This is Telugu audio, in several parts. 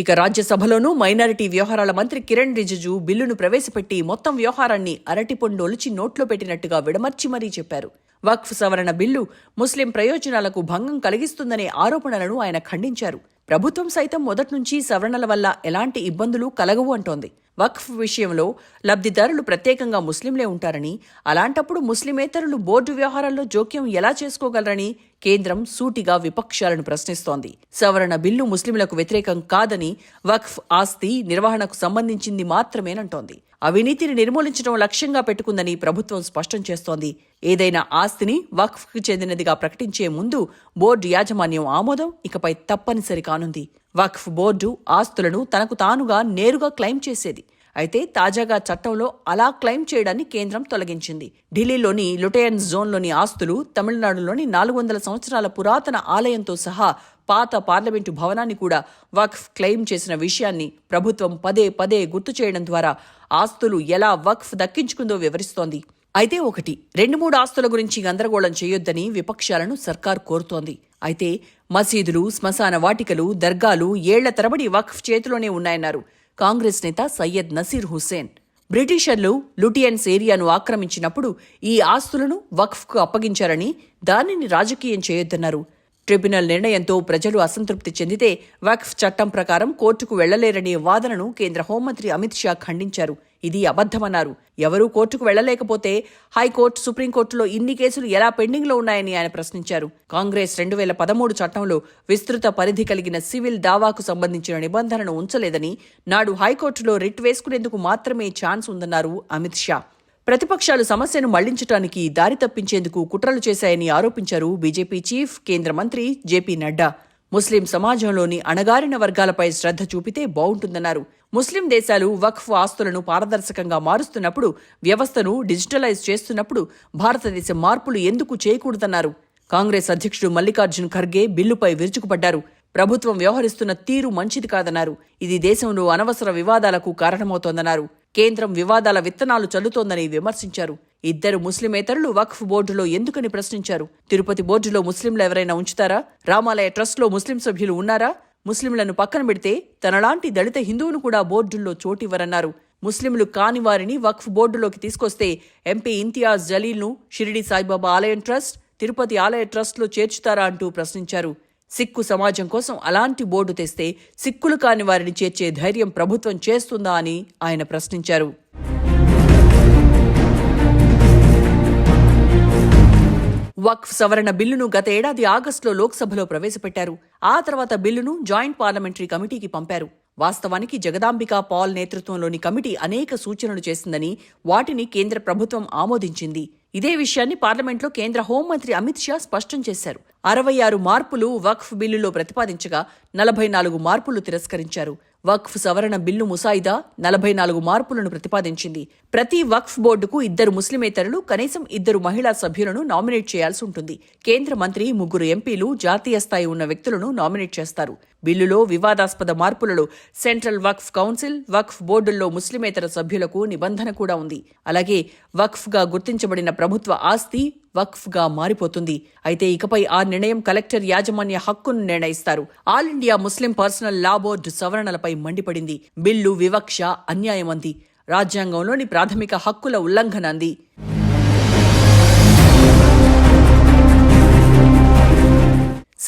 ఇక రాజ్యసభలోనూ మైనారిటీ వ్యవహారాల మంత్రి కిరణ్ రిజిజు బిల్లును ప్రవేశపెట్టి మొత్తం వ్యవహారాన్ని అరటిపొండొలిచి నోట్లో పెట్టినట్టుగా విడమర్చి మరీ చెప్పారు. వక్ఫ్ సవరణ బిల్లు ముస్లిం ప్రయోజనాలకు భంగం కలిగిస్తుందనే ఆరోపణలను ఆయన ఖండించారు. ప్రభుత్వం సైతం మొదట్నుంచి సవరణల వల్ల ఎలాంటి ఇబ్బందులు కలగవు అంటోంది. వక్ఫ్ విషయంలో లబ్ధిదారులు ప్రత్యేకంగా ముస్లింలే ఉంటారని అలాంటప్పుడు ముస్లిమేతరులు బోర్డు వ్యవహారాల్లో జోక్యం ఎలా చేసుకోగలరని కేంద్రం సూటిగా విపక్షాలను ప్రశ్నిస్తోంది. సవరణ బిల్లు ముస్లింలకు వ్యతిరేకం కాదని వక్ఫ్ ఆస్తి నిర్వహణకు సంబంధించింది మాత్రమేనంటోంది. అవినీతిని నిర్మూలించడం లక్ష్యంగా పెట్టుకుందని ప్రభుత్వం స్పష్టం చేస్తోంది. ఏదైనా ఆస్తిని వక్ఫ్కి చెందినదిగా ప్రకటించే ముందు బోర్డు యాజమాన్యం ఆమోదం ఇకపై తప్పనిసరి కానుంది. వక్ఫ్ బోర్డు ఆస్తులను తనకు తానుగా నేరుగా క్లెయిమ్ చేసేది. అయితే తాజాగా చట్టంలో అలా క్లెయిమ్ చేయడాన్ని కేంద్రం తొలగించింది. ఢిల్లీలోని లుటయన్ జోన్లోని ఆస్తులు తమిళనాడులోని నాలుగు వందల సంవత్సరాల పురాతన ఆలయంతో సహా పాత పార్లమెంటు భవనాన్ని కూడా వక్ఫ్ క్లెయిమ్ చేసిన విషయాన్ని ప్రభుత్వం పదే పదే గుర్తు చేయడం ద్వారా ఆస్తులు ఎలా వక్ఫ్ దక్కించుకుందో వివరిస్తోంది. అయితే ఒకటి రెండు మూడు ఆస్తుల గురించి గందరగోళం చేయొద్దని విపక్షాలను సర్కార్ కోరుతోంది. అయితే మసీదులు శ్మశాన వాటికలు దర్గాలు ఏళ్ళ తరబడి వక్ఫ్ చేతిలోనే ఉన్నాయన్నారు కాంగ్రెస్ నేత సయ్యద్ నసీర్ హుస్సేన్. బ్రిటిషర్లు లుటియన్స్ ఏరియాను ఆక్రమించినప్పుడు ఈ ఆస్తులను వక్ఫ్కు అప్పగించారని దానిని రాజకీయం చేయొద్దన్నారు. ట్రిబ్యునల్ నిర్ణయంతో ప్రజలు అసంతృప్తి చెందితే వక్ఫ్ చట్టం ప్రకారం కోర్టుకు వెళ్ళలేరనే వాదనను కేంద్ర హోంమంత్రి అమిత్ షా ఖండించారు. ఇది అబద్దమన్నారు ఎవరూ కోర్టుకు వెళ్ళలేకపోతే హైకోర్టు సుప్రీంకోర్టులో ఇన్ని కేసులు ఎలా పెండింగ్లో ఉన్నాయని ఆయన ప్రశ్నించారు. కాంగ్రెస్ రెండు వేల పదమూడు చట్టంలో విస్తృత పరిధి కలిగిన సివిల్ దావాకు సంబంధించిన నిబంధనను ఉంచలేదని నాడు హైకోర్టులో రిట్ వేసుకునేందుకు మాత్రమే ఛాన్స్ ఉందన్నారు అమిత్ షా. ప్రతిపక్షాలు సమస్యను మళ్ళించడానికి దారి తప్పించేందుకు కుట్రలు చేశాయని ఆరోపించారు బీజేపీ చీఫ్ కేంద్ర మంత్రి జేపీ నడ్డా. ముస్లిం సమాజంలోని అణగారిన వర్గాలపై శ్రద్ధ చూపితే బావుంటుందన్నారు. ముస్లిం దేశాలు వక్ఫ్ ఆస్తులను పారదర్శకంగా మారుస్తున్నప్పుడు వ్యవస్థను డిజిటలైజ్ చేస్తున్నప్పుడు భారతదేశం మార్పులు ఎందుకు చేయకూడదన్నారు. కాంగ్రెస్ అధ్యక్షుడు మల్లికార్జున్ ఖర్గే బిల్లుపై విరుచుకుపడ్డారు. ప్రభుత్వం వ్యవహరిస్తున్న తీరు మంచిది కాదన్నారు. ఇది దేశంలో అనవసర వివాదాలకు కారణమవుతోందన్నారు. కేంద్రం వివాదాల విత్తనాలు చల్లుతోందని విమర్శించారు. ఇద్దరు ముస్లిమేతరులు వక్ఫ్ బోర్డులో ఎందుకని ప్రశ్నించారు? తిరుపతి బోర్డులో ముస్లింలు ఎవరైనా ఉంచుతారా? రామాలయ ట్రస్ట్లో ముస్లిం సభ్యులు ఉన్నారా? ముస్లింలను పక్కన పెడితే తనలాంటి దళిత హిందువును కూడా బోర్డుల్లో చోటివ్వరన్నారు ముస్లింలు కాని వారిని వక్ఫ్ బోర్డులోకి తీసుకొస్తే ఎంపీ ఇంతియాజ్ జలీల్ను షిరిడి సాయిబాబా ఆలయం ట్రస్ట్ తిరుపతి ఆలయ ట్రస్ట్లో చేర్చుతారా అంటూ ప్రశ్నించారు. సిక్కు సమాజం కోసం అలాంటి బోర్డు తెస్తే సిక్కులు కాని వారిని చేర్చే ధైర్యం ప్రభుత్వం చేస్తుందా అని ఆయన ప్రశ్నించారు. వక్ఫ్ సవరణ బిల్లును గత ఏడాది ఆగస్టులో లోక్సభలో ప్రవేశపెట్టారు. ఆ తర్వాత బిల్లును జాయింట్ పార్లమెంటరీ కమిటీకి పంపారు. వాస్తవానికి జగదాంబిక పాల్ నేతృత్వంలోని కమిటీ అనేక సూచనలు చేసిందని వాటిని కేంద్ర ప్రభుత్వం ఆమోదించింది. ఇదే విషయాన్ని పార్లమెంట్లో కేంద్ర హోంమంత్రి అమిత్ షా స్పష్టం చేశారు. అరవై ఆరు మార్పులు వక్ఫ్ బిల్లులో ప్రతిపాదించగా నలభై నాలుగు మార్పులు తిరస్కరించారు. వక్ఫ్ సవరణ బిల్లు ముసాయిదా నలభై నాలుగు మార్పులను ప్రతిపాదించింది. ప్రతి వక్ఫ్ బోర్డుకు ఇద్దరు ముస్లిమేతరులు కనీసం ఇద్దరు మహిళా సభ్యులను నామినేట్ చేయాల్సి ఉంటుంది. కేంద్ర మంత్రి ముగ్గురు ఎంపీలు జాతీయ స్థాయి ఉన్న వ్యక్తులను నామినేట్ చేస్తారు. బిల్లులో వివాదాస్పద మార్పులలో సెంట్రల్ వక్ఫ్ కౌన్సిల్ వక్ఫ్ బోర్డుల్లో ముస్లిమేతర సభ్యులకు నిబంధన కూడా ఉంది. అలాగే వక్ఫ్గా గుర్తించబడిన ప్రభుత్వ ఆస్తి వక్ఫ్గా మారిపోతుంది. అయితే ఇకపై ఆ నిర్ణయం కలెక్టర్ యాజమాన్య హక్కును నిర్ణయిస్తారు. All India Muslim personal law board సవరణలపై మండిపడింది. బిల్లు వివక్ష అన్యాయం అంది రాజ్యాంగంలోని ప్రాథమిక హక్కుల ఉల్లంఘన అంది.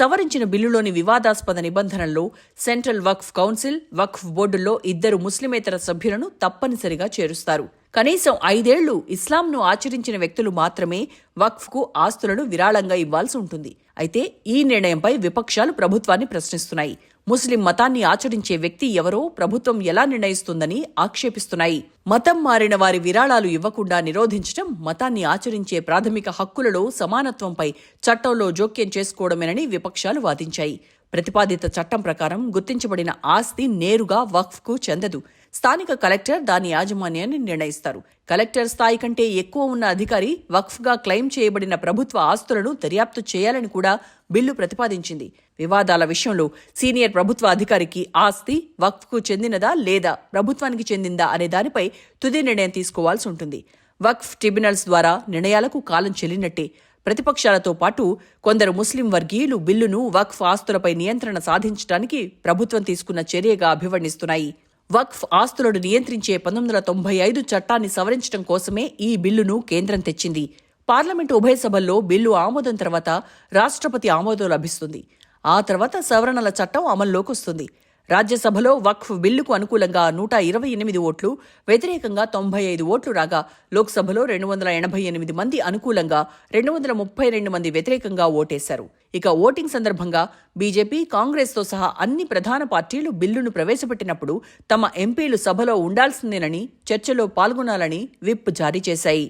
సవరించిన బిల్లులోని వివాదాస్పద నిబంధనల్లో సెంట్రల్ వక్ఫ్ కౌన్సిల్ వక్ఫ్ బోర్డుల్లో ఇద్దరు ముస్లిమేతర సభ్యులను తప్పనిసరిగా చేరుస్తారు. కనీసం ఐదేళ్ళు ఇస్లాంను ఆచరించిన వ్యక్తులు మాత్రమే వక్ఫ్కు ఆస్తులను విరాళంగా ఇవ్వాల్సి ఉంటుంది. అయితే ఈ నిర్ణయంపై విపక్షాలు ప్రభుత్వాన్ని ప్రశ్నిస్తున్నాయి. ముస్లిం మతాన్ని ఆచరించే వ్యక్తి ఎవరో ప్రభుత్వం ఎలా నిర్ణయిస్తుందని ఆక్షేపిస్తున్నాయి. మతం మారిన వారి విరాళాలు ఇవ్వకుండా నిరోధించడం మతాన్ని ఆచరించే ప్రాథమిక హక్కులలో సమానత్వంపై చట్టంలో జోక్యం చేసుకోవడమేనని విపక్షాలు వాదించాయి. ప్రతిపాదిత చట్టం ప్రకారం గుర్తించబడిన ఆస్తి నేరుగా వక్ఫ్కు చెందదు. స్థానిక కలెక్టర్ దాని యాజమాన్యాన్ని నిర్ణయిస్తారు. కలెక్టర్ స్థాయి కంటే ఎక్కువ ఉన్న అధికారి వక్ఫ్గా క్లెయిమ్ చేయబడిన ప్రభుత్వ ఆస్తులను దర్యాప్తు చేయాలని కూడా బిల్లు ప్రతిపాదించింది. వివాదాల విషయంలో సీనియర్ ప్రభుత్వ అధికారికి ఆస్తి వక్ఫ్కు చెందినదా లేదా ప్రభుత్వానికి చెందిందా అనే దానిపై తుది నిర్ణయం తీసుకోవాల్సి ఉంటుంది. వక్ఫ్ ట్రిబ్యునల్స్ ద్వారా నిర్ణయాలకు కాలం చెల్లినట్టే. ప్రతిపక్షాలతో పాటు కొందరు ముస్లిం వర్గీయులు బిల్లును వక్ఫ్ ఆస్తులపై నియంత్రణ సాధించడానికి ప్రభుత్వం తీసుకున్న చర్యగా అభివర్ణిస్తున్నాయి. వక్ఫ్ ఆస్తులను నియంత్రించే పంతొమ్మిది వందల తొంభై ఐదు చట్టాన్ని సవరించడం కోసమే ఈ బిల్లును కేంద్రం తెచ్చింది. పార్లమెంటు ఉభయ సభల్లో బిల్లు ఆమోదం తర్వాత రాష్ట్రపతి ఆమోదం లభిస్తుంది. ఆ తర్వాత సవరణల చట్టం అమల్లోకి వస్తుంది. రాజ్యసభలో వక్ఫ్ బిల్లుకు అనుకూలంగా నూట ఇరవై ఎనిమిది ఓట్లు వ్యతిరేకంగా తొంభై ఐదు ఓట్లు రాగా లోక్సభలో రెండు వందల ఎనభై ఎనిమిది మంది అనుకూలంగా రెండు వందల ముప్పై రెండు మంది వ్యతిరేకంగా ఓటేశారు. ఇక ఓటింగ్ సందర్భంగా బీజేపీ కాంగ్రెస్తో సహా అన్ని ప్రధాన పార్టీలు బిల్లును ప్రవేశపెట్టినప్పుడు తమ ఎంపీలు సభలో ఉండాల్సిందేనని చర్చలో పాల్గొనాలని విప్ జారీ చేశాయి.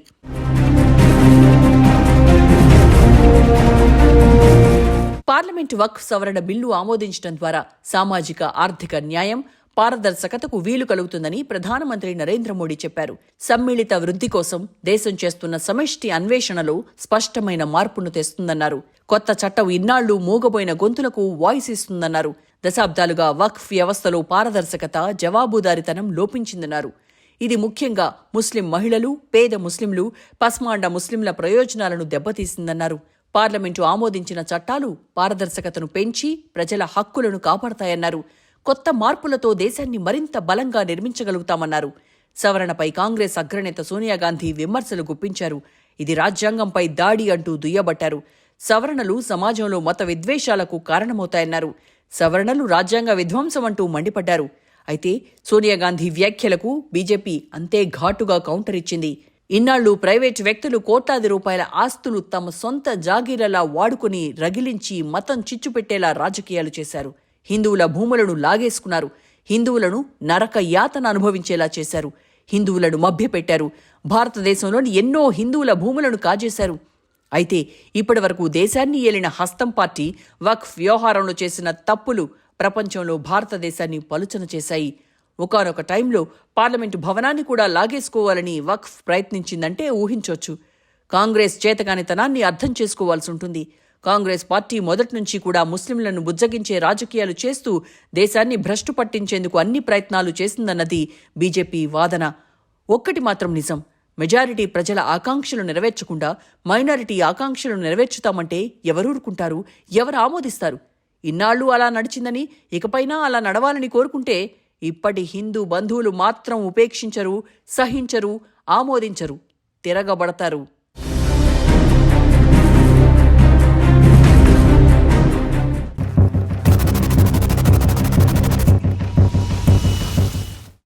పార్లమెంటు వక్ఫ్ సవరణ బిల్లు ఆమోదించడం ద్వారా సామాజిక ఆర్థిక న్యాయం పారదర్శకతకు వీలు కలుగుతుందని ప్రధానమంత్రి నరేంద్ర మోడీ చెప్పారు. సమ్మిళిత వృద్ధి కోసం దేశం చేస్తున్న సమిష్టి అన్వేషణలో స్పష్టమైన మార్పును తెస్తుందన్నారు. కొత్త చట్టం ఇన్నాళ్ళు మూగబోయిన గొంతులకు వాయిస్ ఇస్తుందన్నారు. దశాబ్దాలుగా వక్ఫ్ వ్యవస్థలో పారదర్శకత జవాబుదారితనం లోపించిందన్నారు. ఇది ముఖ్యంగా ముస్లిం మహిళలు పేద ముస్లింలు పస్మాండ ముస్లింల ప్రయోజనాలను దెబ్బతీసిందన్నారు. పార్లమెంటు ఆమోదించిన చట్టాలు పారదర్శకతను పెంచి ప్రజల హక్కులను కాపాడతాయన్నారు. కొత్త మార్పులతో దేశాన్ని మరింత బలంగా నిర్మించగలుగుతామన్నారు. సవరణపై కాంగ్రెస్ అగ్రనేత సోనియా గాంధీ విమర్శలు గుప్పించారు. ఇది రాజ్యాంగంపై దాడి అంటూ దుయ్యబట్టారు. సవరణలు సమాజంలో మత విద్వేషాలకు కారణమవుతాయన్నారు. సవరణలు రాజ్యాంగ విధ్వంసం అంటూ మండిపడ్డారు. అయితే సోనియా గాంధీ వ్యాఖ్యలకు బీజేపీ అంతే ఘాటుగా కౌంటర్ ఇచ్చింది. ఇన్నాళ్ళు ప్రైవేటు వ్యక్తులు కోట్లాది రూపాయల ఆస్తులు తమ సొంత జాగీరలా వాడుకుని రగిలించి మతం చిచ్చుపెట్టేలా రాజకీయాలు చేశారు. హిందువుల భూములను లాగేసుకున్నారు. హిందువులను నరక యాతన అనుభవించేలా చేశారు. హిందువులను మభ్యపెట్టారు. భారతదేశంలోని ఎన్నో హిందువుల భూములను కాజేశారు. అయితే ఇప్పటి వరకు దేశాన్ని ఏలిన హస్తం పార్టీ వక్ఫ్ వ్యవహారంలో చేసిన తప్పులు ప్రపంచంలో భారతదేశాన్ని పలుచన చేశాయి. ఒకనొక టైంలో పార్లమెంటు భవనాన్ని కూడా లాగేసుకోవాలని వక్ఫ్ ప్రయత్నించిందంటే ఊహించొచ్చు. కాంగ్రెస్ చేతకానితనాన్ని అర్థం చేసుకోవాల్సి ఉంటుంది. కాంగ్రెస్ పార్టీ మొదటి నుంచి కూడా ముస్లింలను బుజ్జగించే రాజకీయాలు చేస్తూ దేశాన్ని భ్రష్టు పట్టించేందుకు అన్ని ప్రయత్నాలు చేసిందన్నది బీజేపీ వాదన. ఒక్కటి మాత్రం నిజం. మెజారిటీ ప్రజల ఆకాంక్షలు నెరవేర్చకుండా మైనారిటీ ఆకాంక్షలు నెరవేర్చుతామంటే ఎవరూరుకుంటారు? ఎవరు ఆమోదిస్తారు? ఇన్నాళ్ళు అలా నడిచిందని ఇకపైనా అలా నడవాలని కోరుకుంటే ఇప్పటి హిందూ బంధువులు మాత్రం ఉపేక్షించరు సహించరు ఆమోదించరు తిరగబడతారు.